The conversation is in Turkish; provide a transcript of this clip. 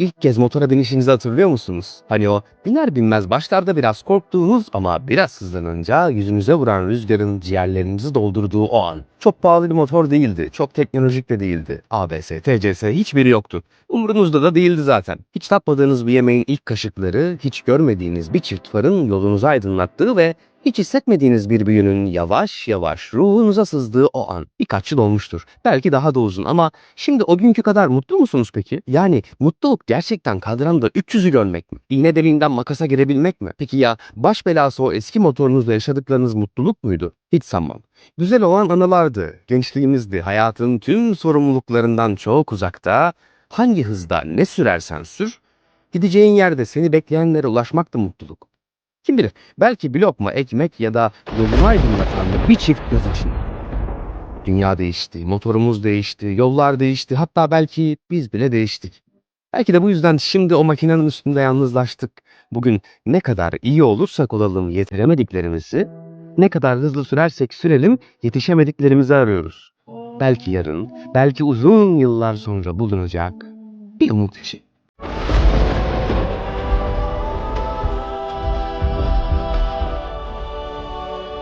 İlk kez motora binişinizi hatırlıyor musunuz? Hani o biner binmez başlarda biraz korktuğunuz ama biraz hızlanınca yüzünüze vuran rüzgarın ciğerlerinizi doldurduğu o an. Çok pahalı bir motor değildi, çok teknolojik de değildi. ABS, TCS hiçbiri yoktu. Umurunuzda da değildi zaten. Hiç tatmadığınız bir yemeğin ilk kaşıkları, hiç görmediğiniz bir çift farın yolunuzu aydınlattığı ve hiç hissetmediğiniz bir büyünün yavaş yavaş ruhunuza sızdığı o an. Birkaç yıl olmuştur. Belki daha da uzun ama şimdi o günkü kadar mutlu musunuz peki? Yani mutluluk gerçekten kadranda 300'ü görmek mi? İğne deliğinden makasa girebilmek mi? Peki ya baş belası o eski motorunuzla yaşadıklarınız mutluluk muydu? Hiç sanmam. Güzel olan anılardı, gençliğimizdi, hayatın tüm sorumluluklarından çok uzakta, hangi hızda ne sürersen sür, gideceğin yerde seni bekleyenlere ulaşmak da mutluluk. Kim bilir, belki bir lokma ekmek ya da yolunu aydınlatan bir çift göz için. Dünya değişti, motorumuz değişti, yollar değişti, hatta belki biz bile değiştik. Belki de bu yüzden şimdi o makinenin üstünde yalnızlaştık. Bugün ne kadar iyi olursak olalım yetiremediklerimizi, ne kadar hızlı sürersek sürelim yetişemediklerimizi arıyoruz. Belki yarın, belki uzun yıllar sonra bulunacak bir umut ışığı.